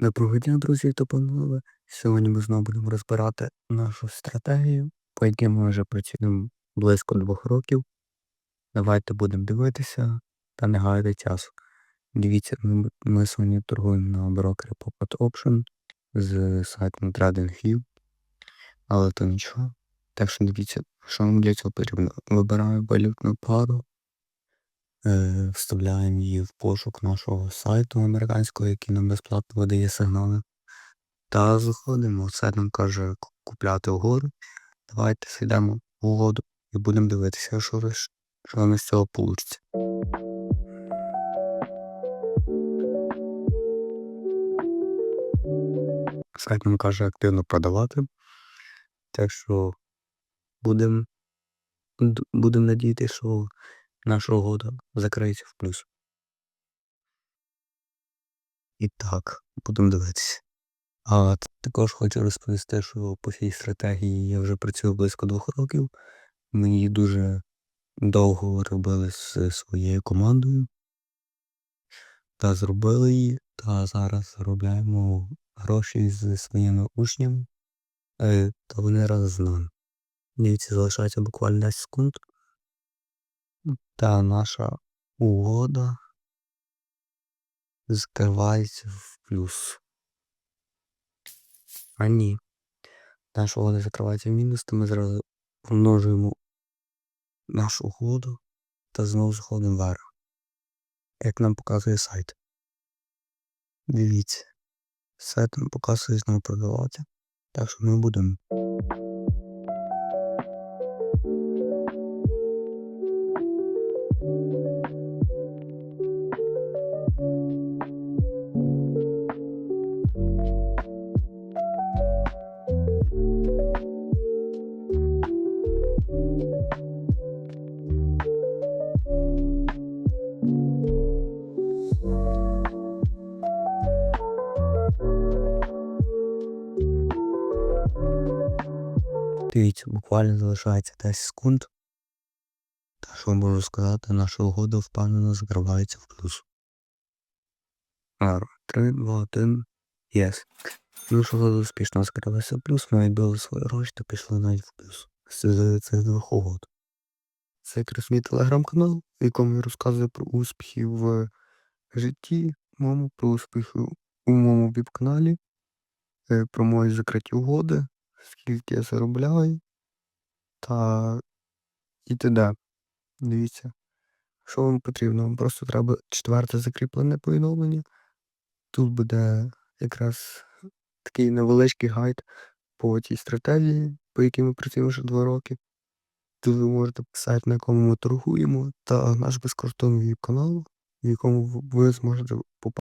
Доброго дня, друзі та панове. Сьогодні ми знову будемо розбирати нашу стратегію, по якій ми вже працюємо близько двох років. Давайте будемо дивитися та не гаяти часу. Дивіться, ми, сьогодні торгуємо на брокері Popot Option з сайтом TradingView, але то нічого. Так що дивіться, що нам для цього потрібно. Вибираємо валютну пару, вставляємо її в пошук нашого сайту американського, який нам безплатно видає сигнали. Та заходимо, сайт нам каже купляти угоду. Давайте зайдемо в угоду і будемо дивитися, що, ви що у нас з цього вийде. Сайт нам каже активно продавати. Так що будемо будем надіятися, що наша угода закриється в плюс. І так, будемо дивитися. А також хочу розповісти, що по цій стратегії я вже працюю близько двох років. Ми її дуже довго робили з своєю командою. Та зробили її, та зараз заробляємо гроші зі своїми учнями. Е, та вони разом з нами. Дивіться, залишається буквально 10 секунд. Та наша угода закривається в плюс. А ні. Наша угода закривається в мінус, то ми зразу помножуємо нашу угоду та знову заходимо вверх. Як нам показує сайт. Дивіться. Сайт нам показує знову продавати. Так що ми будемо. Дивіться, буквально залишається 10 секунд. Та що можу сказати, наша угода впевнено закривається в плюс. 3, 2, 1, єс. Наша угода успішно закрилася плюс, ми відбили свої гроші та пішли навіть в плюс. З цих двох угод. Це якраз мій телеграм-канал, в якому я розказую про успіхи в житті, моєму, про успіхи у моєму віп-каналі, е, про мої закриті угоди, скільки я заробляю та і т.д. Дивіться, що вам потрібно? Вам просто треба четверте закріплене повідомлення. Тут буде якраз такий невеличкий гайд по цій стратегії, по якій ми працюємо вже два роки. Тут ви можете писати, на якому ми торгуємо, та наш безкоштовний канал, в якому ви зможете попасти.